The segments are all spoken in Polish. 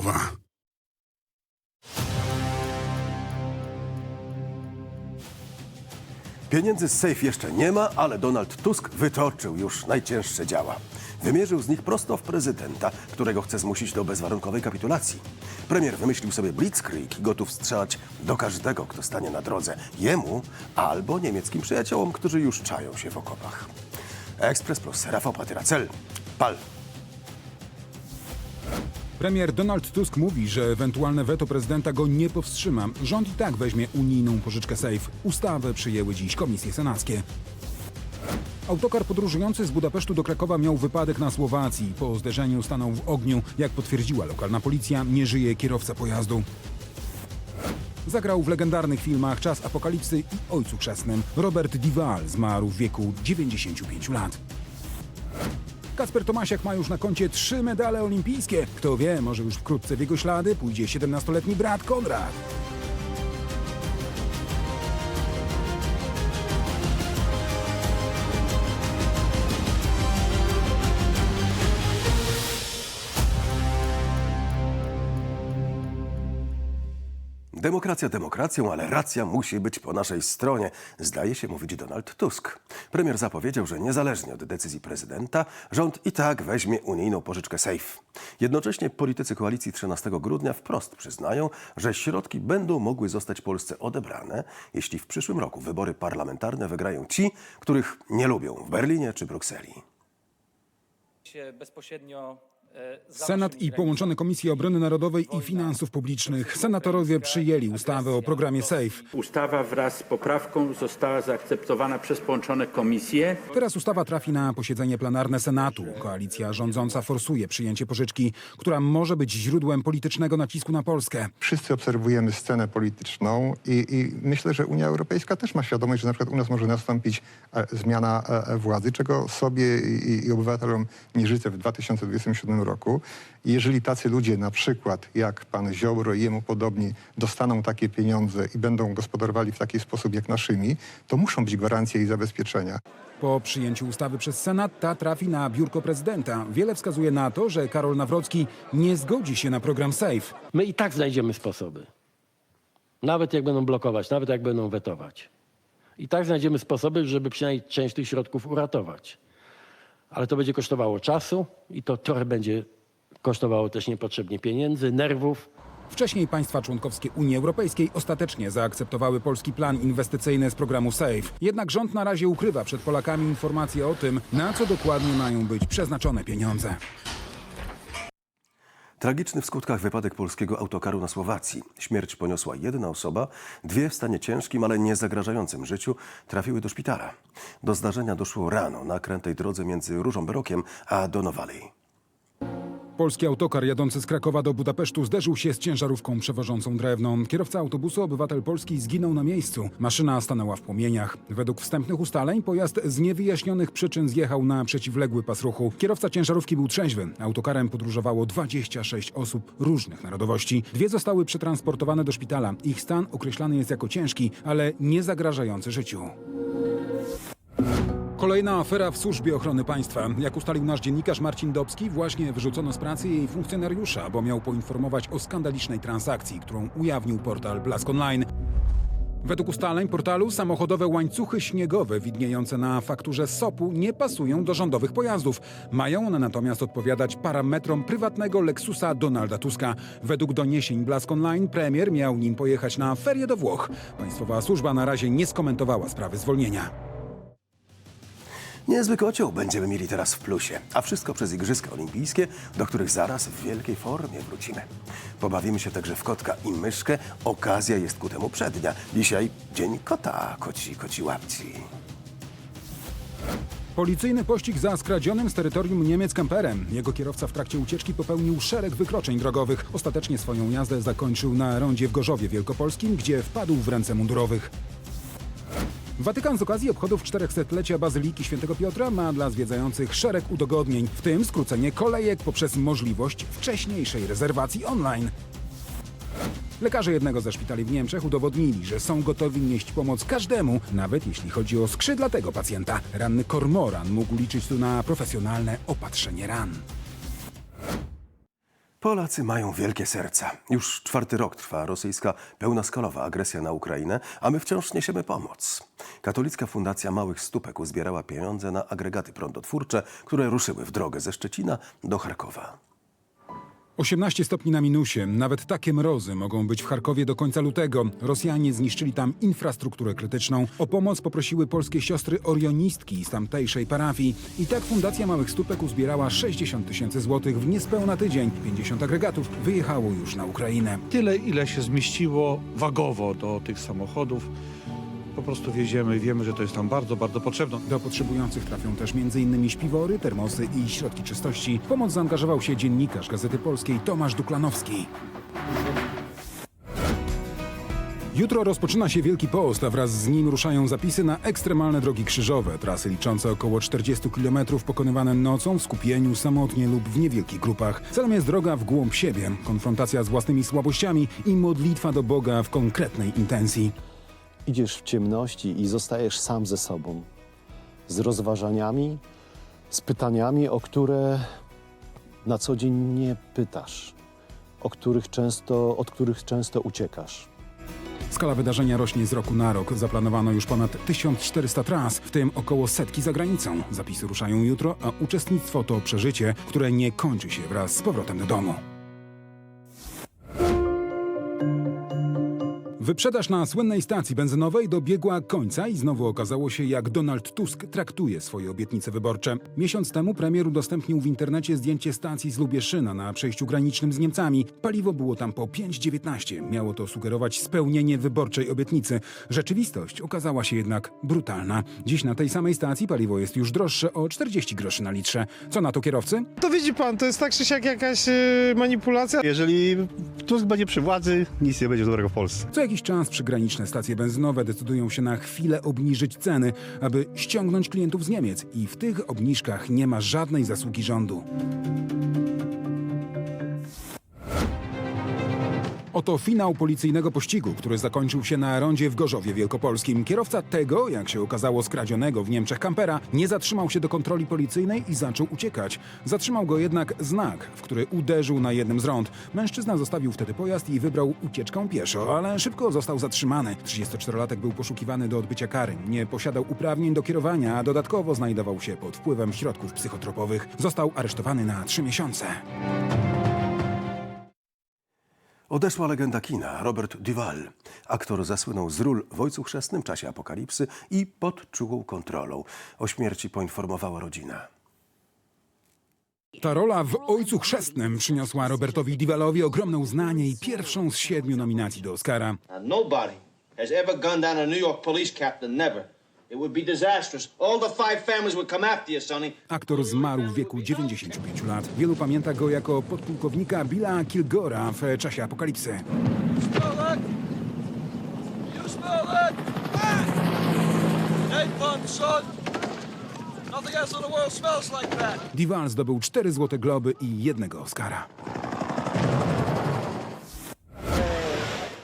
słowa. Pieniędzy z safe jeszcze nie ma, ale Donald Tusk wytoczył już najcięższe działa. Wymierzył z nich prosto w prezydenta, którego chce zmusić do bezwarunkowej kapitulacji. Premier wymyślił sobie blitzkrieg i gotów strzelać do każdego, kto stanie na drodze. Jemu albo niemieckim przyjaciołom, którzy już czają się w okopach. Ekspres Plus, Rafał Patyra, cel, pal. Premier Donald Tusk mówi, że ewentualne weto prezydenta go nie powstrzyma. Rząd i tak weźmie unijną pożyczkę SAFE. Ustawę przyjęły dziś komisje senackie. Autokar podróżujący z Budapesztu do Krakowa miał wypadek na Słowacji. Po zderzeniu stanął w ogniu. Jak potwierdziła lokalna policja, nie żyje kierowca pojazdu. Zagrał w legendarnych filmach Czas Apokalipsy i Ojcu Chrzestnym. Robert Dival zmarł w wieku 95 lat. Kasper Tomasiak ma już na koncie trzy medale olimpijskie. Kto wie, może już wkrótce w jego ślady pójdzie 17-letni brat Konrad. Demokracja demokracją, ale racja musi być po naszej stronie, zdaje się mówić Donald Tusk. Premier zapowiedział, że niezależnie od decyzji prezydenta, rząd i tak weźmie unijną pożyczkę SAFE. Jednocześnie politycy koalicji 13 grudnia wprost przyznają, że środki będą mogły zostać Polsce odebrane, jeśli w przyszłym roku wybory parlamentarne wygrają ci, których nie lubią w Berlinie czy Brukseli. bezpośrednio Senat naszymi i połączone Komisje Obrony Narodowej i Finansów Publicznych. Senatorowie przyjęli ustawę o programie SAFE. Ustawa wraz z poprawką została zaakceptowana przez połączone komisje. Teraz ustawa trafi na posiedzenie plenarne Senatu. Koalicja rządząca forsuje przyjęcie pożyczki, która może być źródłem politycznego nacisku na Polskę. Wszyscy obserwujemy scenę polityczną i, i myślę, że Unia Europejska też ma świadomość, że na przykład u nas może nastąpić e, zmiana e, e, władzy, czego sobie i, i obywatelom nie życzę w 2027 roku. I jeżeli tacy ludzie na przykład jak pan Ziobro i jemu podobni dostaną takie pieniądze i będą gospodarowali w taki sposób jak naszymi, to muszą być gwarancje i zabezpieczenia. Po przyjęciu ustawy przez Senat ta trafi na biurko prezydenta. Wiele wskazuje na to, że Karol Nawrocki nie zgodzi się na program SAFE. My i tak znajdziemy sposoby. Nawet jak będą blokować, nawet jak będą wetować. I tak znajdziemy sposoby, żeby przynajmniej część tych środków uratować. Ale to będzie kosztowało czasu i to trochę będzie kosztowało też niepotrzebnie pieniędzy, nerwów. Wcześniej państwa członkowskie Unii Europejskiej ostatecznie zaakceptowały polski plan inwestycyjny z programu SAFE. Jednak rząd na razie ukrywa przed Polakami informacje o tym, na co dokładnie mają być przeznaczone pieniądze. Tragiczny w skutkach wypadek polskiego autokaru na Słowacji. Śmierć poniosła jedna osoba, dwie w stanie ciężkim, ale nie zagrażającym życiu trafiły do szpitala. Do zdarzenia doszło rano na krętej drodze między Różą Berokiem a Donowalej. Polski autokar jadący z Krakowa do Budapesztu zderzył się z ciężarówką przewożącą drewno. Kierowca autobusu, obywatel polski, zginął na miejscu. Maszyna stanęła w płomieniach. Według wstępnych ustaleń pojazd z niewyjaśnionych przyczyn zjechał na przeciwległy pas ruchu. Kierowca ciężarówki był trzeźwy. Autokarem podróżowało 26 osób różnych narodowości. Dwie zostały przetransportowane do szpitala. Ich stan określany jest jako ciężki, ale nie zagrażający życiu. Kolejna afera w służbie ochrony państwa. Jak ustalił nasz dziennikarz Marcin Dobski, właśnie wyrzucono z pracy jej funkcjonariusza, bo miał poinformować o skandalicznej transakcji, którą ujawnił portal Blask Online. Według ustaleń portalu samochodowe łańcuchy śniegowe widniejące na fakturze SOP-u nie pasują do rządowych pojazdów. Mają one natomiast odpowiadać parametrom prywatnego Lexusa Donalda Tuska. Według doniesień Blask Online premier miał nim pojechać na ferie do Włoch. Państwowa służba na razie nie skomentowała sprawy zwolnienia. Niezły kocioł będziemy mieli teraz w plusie, a wszystko przez Igrzyska Olimpijskie, do których zaraz w wielkiej formie wrócimy. Pobawimy się także w kotka i myszkę. Okazja jest ku temu przednia. Dzisiaj dzień kota, koci, koci łapci. Policyjny pościg za skradzionym z terytorium Niemiec kamperem. Jego kierowca w trakcie ucieczki popełnił szereg wykroczeń drogowych. Ostatecznie swoją jazdę zakończył na rondzie w Gorzowie Wielkopolskim, gdzie wpadł w ręce mundurowych. Watykan z okazji obchodów 400-lecia Bazyliki Świętego Piotra ma dla zwiedzających szereg udogodnień, w tym skrócenie kolejek poprzez możliwość wcześniejszej rezerwacji online. Lekarze jednego ze szpitali w Niemczech udowodnili, że są gotowi nieść pomoc każdemu, nawet jeśli chodzi o skrzydlatego pacjenta. Ranny kormoran mógł liczyć tu na profesjonalne opatrzenie ran. Polacy mają wielkie serca. Już czwarty rok trwa rosyjska pełnoskalowa agresja na Ukrainę, a my wciąż niesiemy pomoc. Katolicka Fundacja Małych Stópek uzbierała pieniądze na agregaty prądotwórcze, które ruszyły w drogę ze Szczecina do Charkowa. 18 stopni na minusie. Nawet takie mrozy mogą być w Charkowie do końca lutego. Rosjanie zniszczyli tam infrastrukturę krytyczną. O pomoc poprosiły polskie siostry orionistki z tamtejszej parafii. I tak Fundacja Małych Stópek uzbierała 60 tysięcy złotych w niespełna tydzień. 50 agregatów wyjechało już na Ukrainę. tyle, ile się zmieściło wagowo do tych samochodów. Po prostu wjedziemy i wiemy, że to jest nam bardzo, bardzo potrzebne. Do potrzebujących trafią też m.in. śpiwory, termosy i środki czystości. W pomoc zaangażował się dziennikarz Gazety Polskiej Tomasz Duklanowski. Jutro rozpoczyna się Wielki Post, a wraz z nim ruszają zapisy na ekstremalne drogi krzyżowe. Trasy liczące około 40 km pokonywane nocą w skupieniu, samotnie lub w niewielkich grupach. Celem jest droga w głąb siebie, konfrontacja z własnymi słabościami i modlitwa do Boga w konkretnej intencji. Idziesz w ciemności i zostajesz sam ze sobą, z rozważaniami, z pytaniami, o które na co dzień nie pytasz, o których często, od których często uciekasz. Skala wydarzenia rośnie z roku na rok. Zaplanowano już ponad 1400 tras, w tym około setki za granicą. Zapisy ruszają jutro, a uczestnictwo to przeżycie, które nie kończy się wraz z powrotem do domu. Wyprzedaż na słynnej stacji benzynowej dobiegła końca i znowu okazało się, jak Donald Tusk traktuje swoje obietnice wyborcze. Miesiąc temu premier udostępnił w internecie zdjęcie stacji z Lubieszyna na przejściu granicznym z Niemcami. Paliwo było tam po 5,19. Miało to sugerować spełnienie wyborczej obietnicy. Rzeczywistość okazała się jednak brutalna. Dziś na tej samej stacji paliwo jest już droższe o 40 groszy na litrze. Co na to kierowcy? To widzi pan, to jest tak czy siak jakaś y, manipulacja. Jeżeli Tusk będzie przy władzy, nic nie będzie dobrego w Polsce. Co jakiś czas przygraniczne stacje benzynowe decydują się na chwilę obniżyć ceny, aby ściągnąć klientów z Niemiec i w tych obniżkach nie ma żadnej zasługi rządu. Oto finał policyjnego pościgu, który zakończył się na rondzie w Gorzowie Wielkopolskim. Kierowca tego, jak się okazało, skradzionego w Niemczech kampera, nie zatrzymał się do kontroli policyjnej i zaczął uciekać. Zatrzymał go jednak znak, w który uderzył na jednym z rond. Mężczyzna zostawił wtedy pojazd i wybrał ucieczkę pieszo, ale szybko został zatrzymany. 34-latek był poszukiwany do odbycia kary. Nie posiadał uprawnień do kierowania, a dodatkowo znajdował się pod wpływem środków psychotropowych. Został aresztowany na trzy miesiące. Odeszła legenda kina Robert Duval. Aktor zasłynął z ról w Ojcu Chrzestnym, czasie apokalipsy i pod czułą kontrolą. O śmierci poinformowała rodzina. Ta rola w Ojcu Chrzestnym przyniosła Robertowi Divalowi ogromne uznanie i pierwszą z siedmiu nominacji do Oscara. Nobody has ever gunned down a New York police captain. Never. It would be disastrous. All the five families would come after you, Sonny. Aktor zmarł w wieku 95 lat. Wielu pamięta go jako podpułkownika Billa Kilgora w czasie apokalipsy. Dival zdobył cztery Złote Globy i jednego Oscara.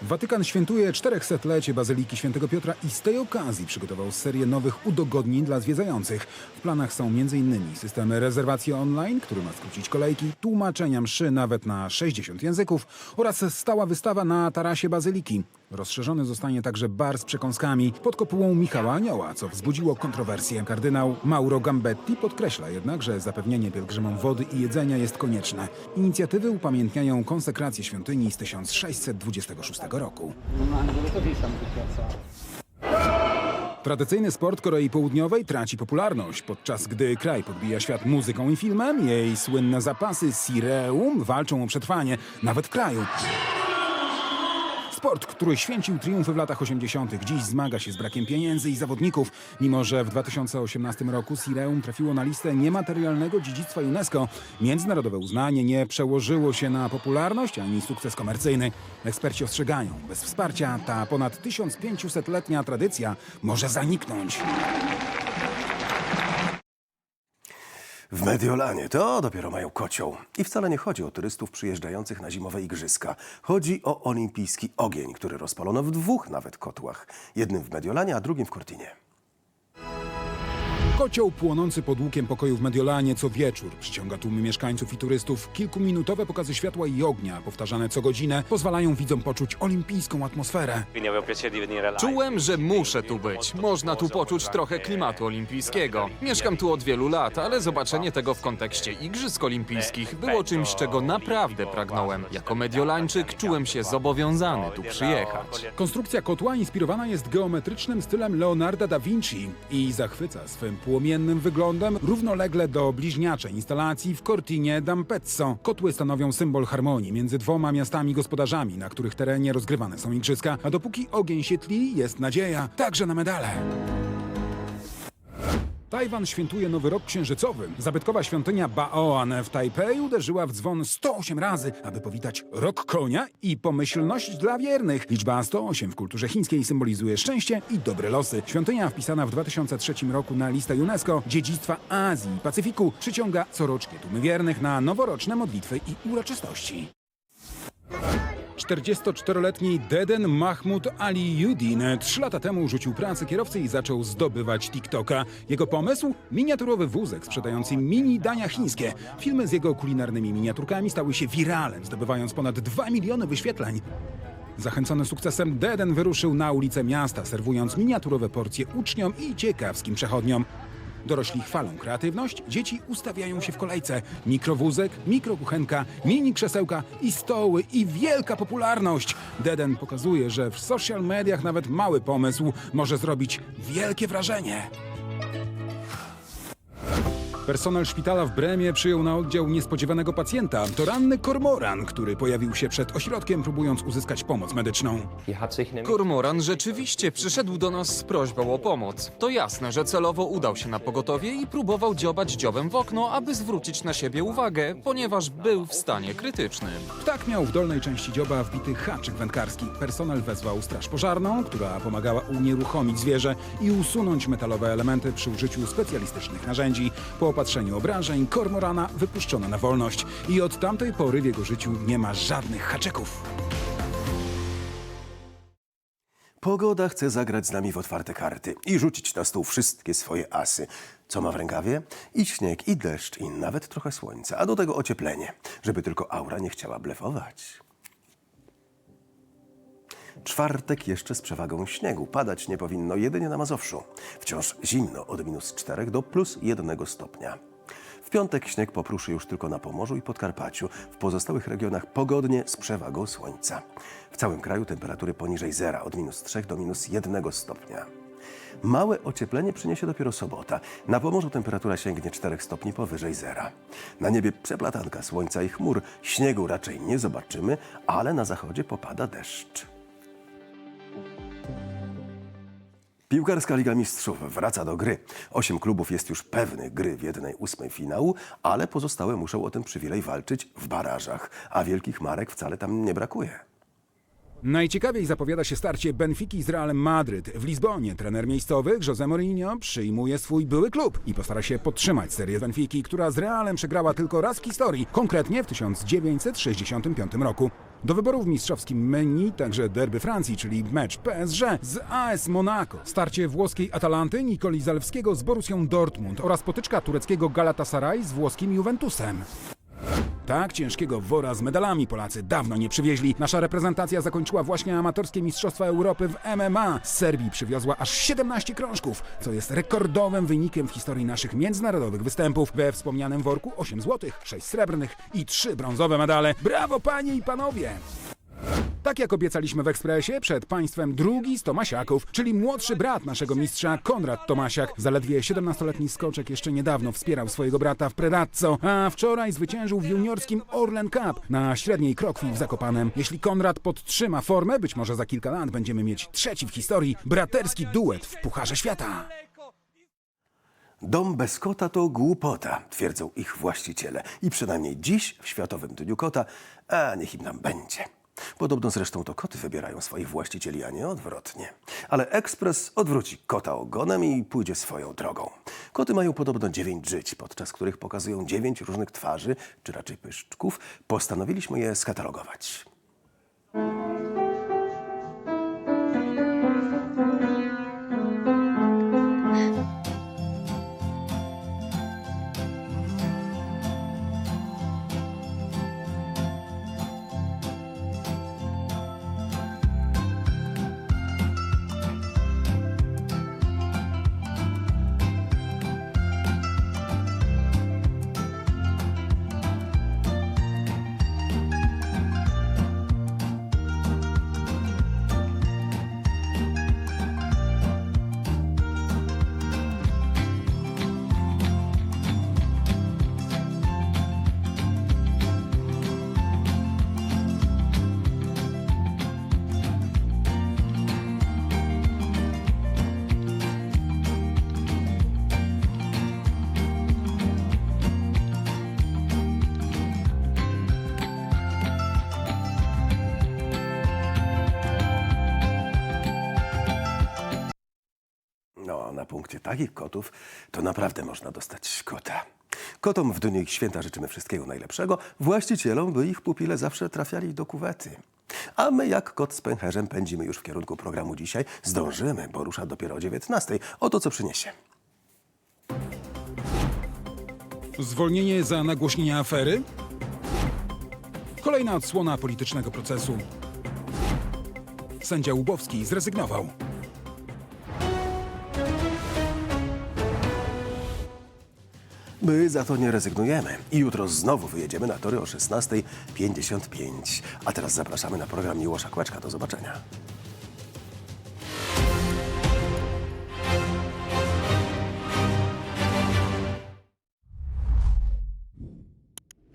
Watykan świętuje 400-lecie Bazyliki Świętego Piotra i z tej okazji przygotował serię nowych udogodnień dla zwiedzających. W planach są m.in. systemy rezerwacji online, który ma skrócić kolejki, tłumaczenia mszy nawet na 60 języków oraz stała wystawa na tarasie Bazyliki. Rozszerzony zostanie także bar z przekąskami pod kopułą Michała Anioła, co wzbudziło kontrowersję. Kardynał Mauro Gambetti podkreśla jednak, że zapewnienie pielgrzymom wody i jedzenia jest konieczne. Inicjatywy upamiętniają konsekrację świątyni z 1626 roku. Tradycyjny sport Korei Południowej traci popularność, podczas gdy kraj podbija świat muzyką i filmem. Jej słynne zapasy Sireum walczą o przetrwanie, nawet kraju. Sport, który święcił triumfy w latach 80., dziś zmaga się z brakiem pieniędzy i zawodników. Mimo, że w 2018 roku Sireum trafiło na listę niematerialnego dziedzictwa UNESCO, międzynarodowe uznanie nie przełożyło się na popularność ani sukces komercyjny. Eksperci ostrzegają, bez wsparcia ta ponad 1500-letnia tradycja może zaniknąć. W Mediolanie to dopiero mają kocioł. I wcale nie chodzi o turystów przyjeżdżających na zimowe igrzyska. Chodzi o olimpijski ogień, który rozpalono w dwóch nawet kotłach. Jednym w Mediolanie, a drugim w Cortinie. Kocioł płonący pod łukiem pokoju w Mediolanie co wieczór przyciąga tłumy mieszkańców i turystów. Kilkuminutowe pokazy światła i ognia, powtarzane co godzinę, pozwalają widzom poczuć olimpijską atmosferę. Czułem, że muszę tu być. Można tu poczuć trochę klimatu olimpijskiego. Mieszkam tu od wielu lat, ale zobaczenie tego w kontekście Igrzysk Olimpijskich było czymś, czego naprawdę pragnąłem. Jako mediolańczyk czułem się zobowiązany tu przyjechać. Konstrukcja kotła inspirowana jest geometrycznym stylem Leonarda da Vinci i zachwyca swym płomiennym wyglądem równolegle do bliźniaczej instalacji w Cortinie d'Ampezzo. Kotły stanowią symbol harmonii między dwoma miastami gospodarzami, na których terenie rozgrywane są igrzyska, a dopóki ogień się tli, jest nadzieja, także na medale. Tajwan świętuje nowy rok księżycowy. Zabytkowa świątynia Baoan w Tajpej uderzyła w dzwon 108 razy, aby powitać rok konia i pomyślność dla wiernych. Liczba 108 w kulturze chińskiej symbolizuje szczęście i dobre losy. Świątynia wpisana w 2003 roku na listę UNESCO dziedzictwa Azji i Pacyfiku przyciąga corocznie tłumy wiernych na noworoczne modlitwy i uroczystości. 44-letni Deden Mahmud Ali Yudin trzy lata temu rzucił pracę kierowcy i zaczął zdobywać TikToka. Jego pomysł? Miniaturowy wózek sprzedający mini dania chińskie. Filmy z jego kulinarnymi miniaturkami stały się wiralem, zdobywając ponad 2 miliony wyświetleń. Zachęcony sukcesem, Deden wyruszył na ulice miasta, serwując miniaturowe porcje uczniom i ciekawskim przechodniom. Dorośli chwalą kreatywność, dzieci ustawiają się w kolejce. Mikrowózek, mikrokuchenka, mini krzesełka i stoły i wielka popularność. Deden pokazuje, że w social mediach nawet mały pomysł może zrobić wielkie wrażenie. Personel szpitala w Bremie przyjął na oddział niespodziewanego pacjenta. To ranny kormoran, który pojawił się przed ośrodkiem, próbując uzyskać pomoc medyczną. Kormoran rzeczywiście przyszedł do nas z prośbą o pomoc. To jasne, że celowo udał się na pogotowie i próbował dziobać dziobem w okno, aby zwrócić na siebie uwagę, ponieważ był w stanie krytycznym. Ptak miał w dolnej części dzioba wbity haczyk wędkarski. Personel wezwał straż pożarną, która pomagała unieruchomić zwierzę i usunąć metalowe elementy przy użyciu specjalistycznych narzędzi. Po opatrzeniu obrażeń kormorana wypuszczono na wolność i od tamtej pory w jego życiu nie ma żadnych haczyków. Pogoda chce zagrać z nami w otwarte karty i rzucić na stół wszystkie swoje asy. Co ma w rękawie? I śnieg, i deszcz, i nawet trochę słońca, a do tego ocieplenie, żeby tylko aura nie chciała blefować. Czwartek jeszcze z przewagą śniegu. Padać nie powinno jedynie na Mazowszu. Wciąż zimno od minus 4 do plus 1 stopnia. W piątek śnieg popruszy już tylko na Pomorzu i Podkarpaciu. W pozostałych regionach pogodnie z przewagą słońca. W całym kraju temperatury poniżej zera od minus 3 do minus 1 stopnia. Małe ocieplenie przyniesie dopiero sobota. Na Pomorzu temperatura sięgnie 4 stopni powyżej zera. Na niebie przeplatanka słońca i chmur. Śniegu raczej nie zobaczymy, ale na zachodzie popada deszcz. Piłkarska Liga Mistrzów wraca do gry. Osiem klubów jest już pewnych gry w jednej ósmej finału, ale pozostałe muszą o ten przywilej walczyć w barażach, a wielkich marek wcale tam nie brakuje. Najciekawiej zapowiada się starcie Benfiki z Realem Madryt. W Lizbonie trener miejscowy José Mourinho przyjmuje swój były klub i postara się podtrzymać serię Benfiki, która z Realem przegrała tylko raz w historii, konkretnie w 1965 roku. Do wyborów w mistrzowskim menu także derby Francji, czyli mecz PSG z AS Monaco, starcie włoskiej Atalanty Nikoli Zalewskiego z Borussią Dortmund oraz potyczka tureckiego Galatasaray z włoskim Juventusem. Tak ciężkiego wora z medalami Polacy dawno nie przywieźli. Nasza reprezentacja zakończyła właśnie amatorskie Mistrzostwa Europy w MMA. Z Serbii przywiozła aż 17 krążków, co jest rekordowym wynikiem w historii naszych międzynarodowych występów. We wspomnianym worku 8 złotych, 6 srebrnych i 3 brązowe medale. Brawo panie i panowie! Tak jak obiecaliśmy w Ekspresie, przed państwem drugi z Tomasiaków, czyli młodszy brat naszego mistrza Konrad Tomasiak. Zaledwie 17-letni skoczek jeszcze niedawno wspierał swojego brata w Predazzo, a wczoraj zwyciężył w juniorskim Orlen Cup na średniej krokwi w Zakopanem. Jeśli Konrad podtrzyma formę, być może za kilka lat będziemy mieć trzeci w historii braterski duet w Pucharze Świata. Dom bez kota to głupota, twierdzą ich właściciele. I przynajmniej dziś, w Światowym Dniu Kota, a niech im nam będzie. Podobno zresztą to koty wybierają swoich właścicieli, a nie odwrotnie. Ale ekspres odwróci kota ogonem i pójdzie swoją drogą. Koty mają podobno dziewięć żyć, podczas których pokazują dziewięć różnych twarzy, czy raczej pyszczków. Postanowiliśmy je skatalogować. Na punkcie takich kotów, to naprawdę można dostać kota. Kotom w dniu ich święta życzymy wszystkiego najlepszego, właścicielom, by ich pupile zawsze trafiali do kuwety. A my jak kot z pęcherzem pędzimy już w kierunku programu dzisiaj. Zdążymy, bo rusza dopiero o 19. Oto co przyniesie. Zwolnienie za nagłośnienie afery? Kolejna odsłona politycznego procesu. Sędzia Łubowski zrezygnował. My za to nie rezygnujemy i jutro znowu wyjedziemy na tory o 16.55. A teraz zapraszamy na program Miłosza Kłeczka. Do zobaczenia.